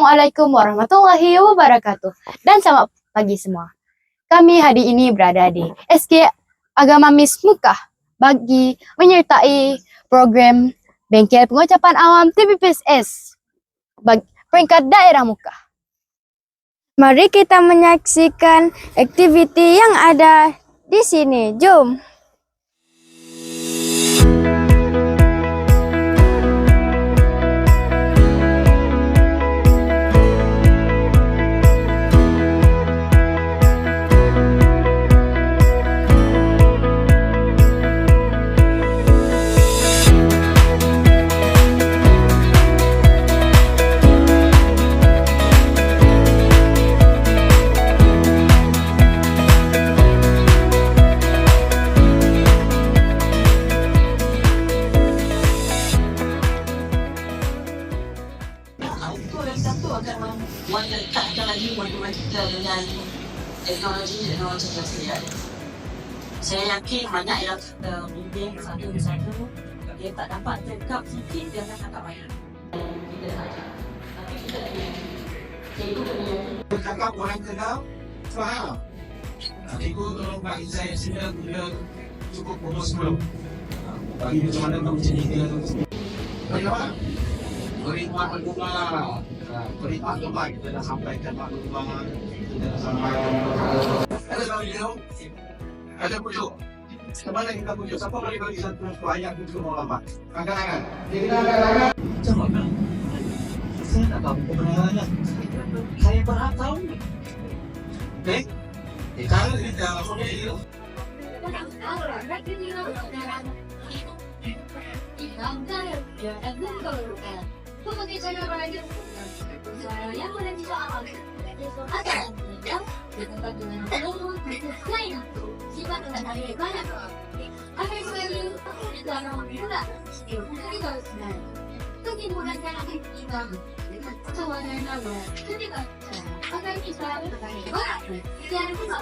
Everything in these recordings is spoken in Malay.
Assalamualaikum warahmatullahi wabarakatuh dan selamat pagi semua. Kami hari ini berada di SK Agama Mis Mukah bagi menyertai program Bengkel Pengucapan Awam TPPSS bagi peringkat daerah Mukah. Mari kita menyaksikan aktiviti yang ada di sini. Jom. Mendekatkan lagi hubungan kita dengan teknologi teknologi tersebut. Saya yakin banyak yang kita bimbing satu satu dia tak dapat tangkap sikit dia akan tangkap banyak. Kita saja. Tapi kita Cakap orang kenal, faham. Cikgu tolong bagi saya sila guna cukup pukul 10. Bagi macam mana kamu cerita. Kenapa? Perkhidmat maklumat. Perkhidmat maklumat kita dah sampaikan maklumat. Kita dah sampaikan. Ada tahu video? Ada pujuk. Kemana kita pujuk? Siapa boleh bagi satu ayat itu mau lambat? Angkat tangan. Kita angkat tangan. Mana? Saya tak tahu kebenarannya. Saya berhak tahu. Eh? Eh, kalau dia Pengejaran rakyat Saya menuju awal Akan Bertempat dengan seluruh Lain Sifat dengan hari banyak Akan selalu Dan alhamdulillah Kita sedang Kita menggunakan akan kita Kawanan awal Ketika Akan kita Banyak Tidak ada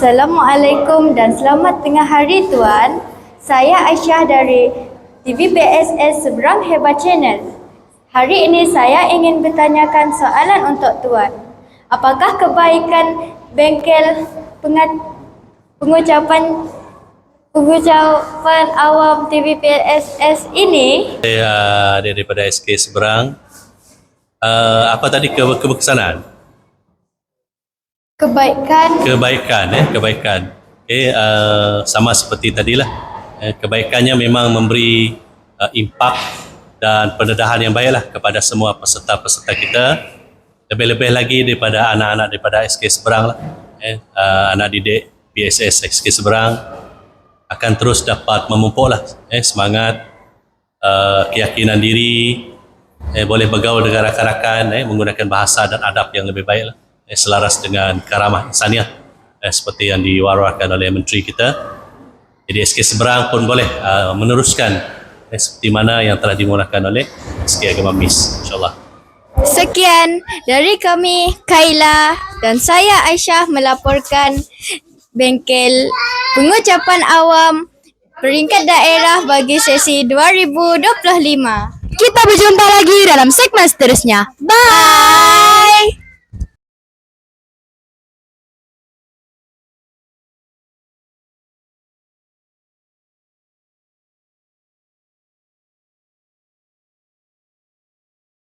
Assalamualaikum dan selamat tengah hari tuan. Saya Aisyah dari TVPSS Seberang Hebat Channel. Hari ini saya ingin bertanyakan soalan untuk tuan. Apakah kebaikan bengkel pengat, pengucapan pengucapan awam TVPSS ini Saya uh, daripada SK Seberang. Uh, apa tadi ke keberkesanan? Kebaikan Kebaikan eh, kebaikan. Okay, uh, sama seperti tadilah. Eh, kebaikannya memang memberi uh, impak dan pendedahan yang baiklah kepada semua peserta-peserta kita. Lebih-lebih lagi daripada anak-anak daripada SK Seberang lah. Eh, uh, anak didik PSS SK Seberang akan terus dapat memupuklah eh, semangat uh, keyakinan diri, eh, boleh bergaul dengan rakan-rakan, eh, menggunakan bahasa dan adab yang lebih baik lah, eh, selaras dengan karamah insaniah eh, seperti yang diwarakan oleh menteri kita. Jadi SK Seberang pun boleh uh, meneruskan eh, seperti mana yang telah dimulakan oleh SK Agama MIS insyaAllah. Sekian dari kami Kaila dan saya Aisyah melaporkan bengkel pengucapan awam peringkat daerah bagi sesi 2025. Kita berjumpa lagi dalam segmen seterusnya. Bye.